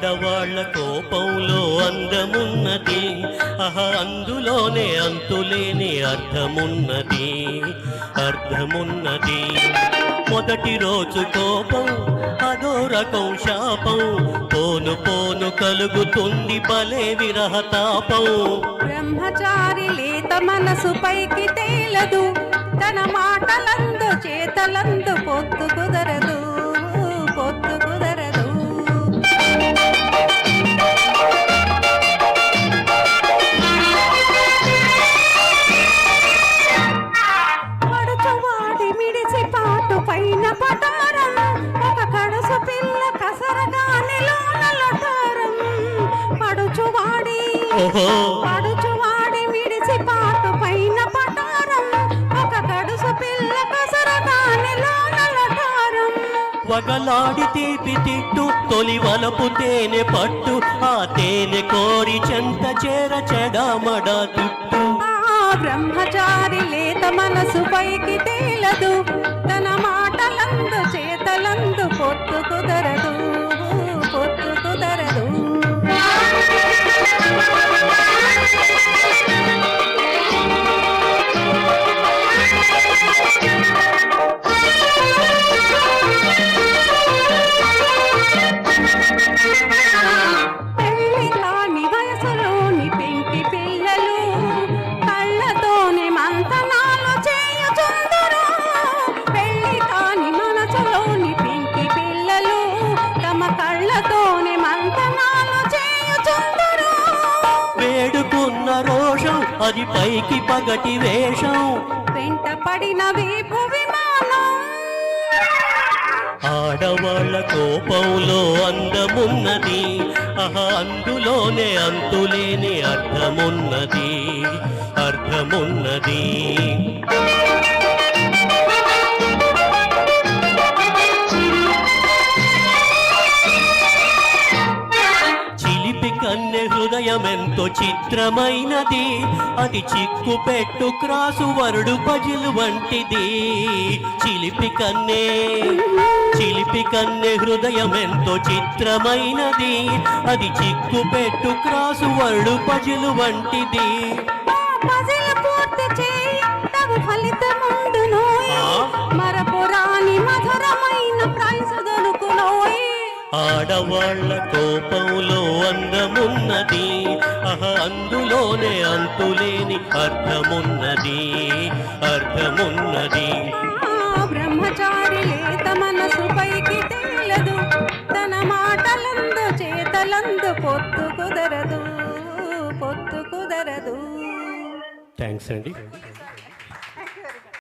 ఆడవాళ్ళ కోపంలో అందమున్నది. ఆహా అందులోనే అంతులేని అర్థమున్నది. అర్థమున్నది. మొదటి రోజు కోపం అదో రకం శాపం. పోను పోను కలుగుతుంది బలే విరహతాపం. బ్రహ్మచారి లేత మనసు పైకి తేలదు. తన మాటలందు చేతలందు పొత్తు పైన పటారం ఒక కడుసు పిల్ల పడుచువాడి పడుచువాడి పాటు పైన పటారం ఒక కడుసు పిల్ల కసరగాని లోన లొటారం. వగలాడి తీపి తిట్టు తొలి వలపు తేనె పట్టు ఆ తేనె కోరి చెంత చేర చెడమడ తుట్టు బ్రహ్మచారి లేత మనసు పైకి తేలదు తన మాటలందు పొత్తు కుదరదు అది పైకి పగటి వేషం. వెంట పడిన వీపు విమానం. ఆడవాళ్ళ కోపంలో అందమున్నది. ఆహా అందులోనే అంతులేని అర్థమున్నది. అర్థమున్నది. చిలిపి కన్నె హృదయమెంతో చిత్రమైనది. అది చిక్కు పెట్టు క్రాసు వరుడు పజిలు వంటిది. చిలిపి కన్నె చిలిపి కన్నె హృదయమెంతో చిత్రమైనది. అది చిక్కు పెట్టు క్రాసు వరుడు పజిలు వంటిది. ఆడవాళ్ళ కోపంలో అందమున్నది. ఆహ అందులోనే అంతులేని అర్థమున్నది. అర్థమున్నది. బ్రహ్మచారి లేత మనసు పైకి తేలదు. తన మాటలందు చేతలందు పొత్తు కుదరదు. పొత్తు కుదరదు. థ్యాంక్స్ అండి.